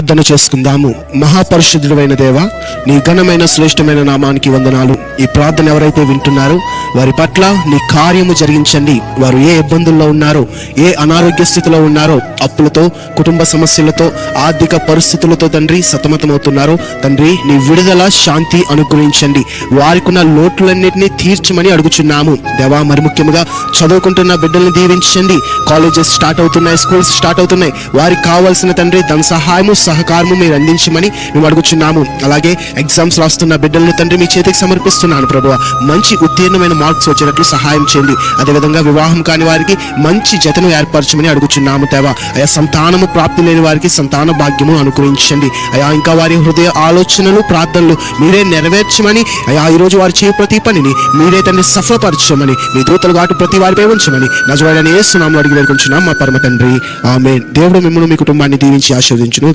ప్రార్థన చేసుకుందాము. మహాపరిశుద్ధుడైన దేవ నీ ఘనమైన శ్రేష్టమైన నామానికి వందనాలు. ఈ ప్రార్థన ఎవరైతే వింటున్నారో వారి పట్ల నీ కార్యము జరిగించండి. వారు ఏ ఇబ్బందుల్లో ఉన్నారో ఏ అనారోగ్య స్థితిలో ఉన్నారో అప్పులతో కుటుంబ సమస్యలతో ఆర్థిక పరిస్థితులతో తండ్రి సతమతమవుతున్నారో తండ్రి నీ విడుదల శాంతి అనుగ్రహించండి. వారికున్న లోట్లన్నింటినీ తీర్చమని అడుగుచున్నాము. దేవా మరి ముఖ్యంగా చదువుకుంటున్న బిడ్డల్ని దీవించండి. కాలేజెస్ స్టార్ట్ అవుతున్నాయి స్కూల్స్ స్టార్ట్ అవుతున్నాయి. వారికి కావాల్సిన తండ్రి తన సహాయము సహకారము మీరు అందించమని మేము అడుగుచున్నాము. అలాగే ఎగ్జామ్స్ రాస్తున్న బిడ్డలను తండ్రి మీ చేతికి సమర్పిస్తున్నాను ప్రభు మంచి ఉత్తీర్ణమైన మార్క్స్ వచ్చేటట్లు సహాయం చేయండి. అదేవిధంగా వివాహం కాని వారికి మంచి జతను ఏర్పరచమని అడుగుచున్నాము దేవా. అయా సంతానము ప్రాప్తి లేని వారికి సంతాన భాగ్యము అనుగ్రహించండి. అయా ఇంకా వారి హృదయ ఆలోచనలు ప్రార్థనలు మీరే నెరవేర్చమని అయా ఈరోజు వారు చేయ ప్రతి పనిని మీరే తండ్రి సఫలపరచమని మీ దూతలు గాటు ప్రతి వారిపై ఉంచమని నజవాడని ఏ సునామం అడిగి వేడుకుంటున్నాం మా పరమ తండ్రి. ఆమె దేవుడు మిమ్మల్ని మీ కుటుంబాన్ని దీవించి ఆశీర్వదించును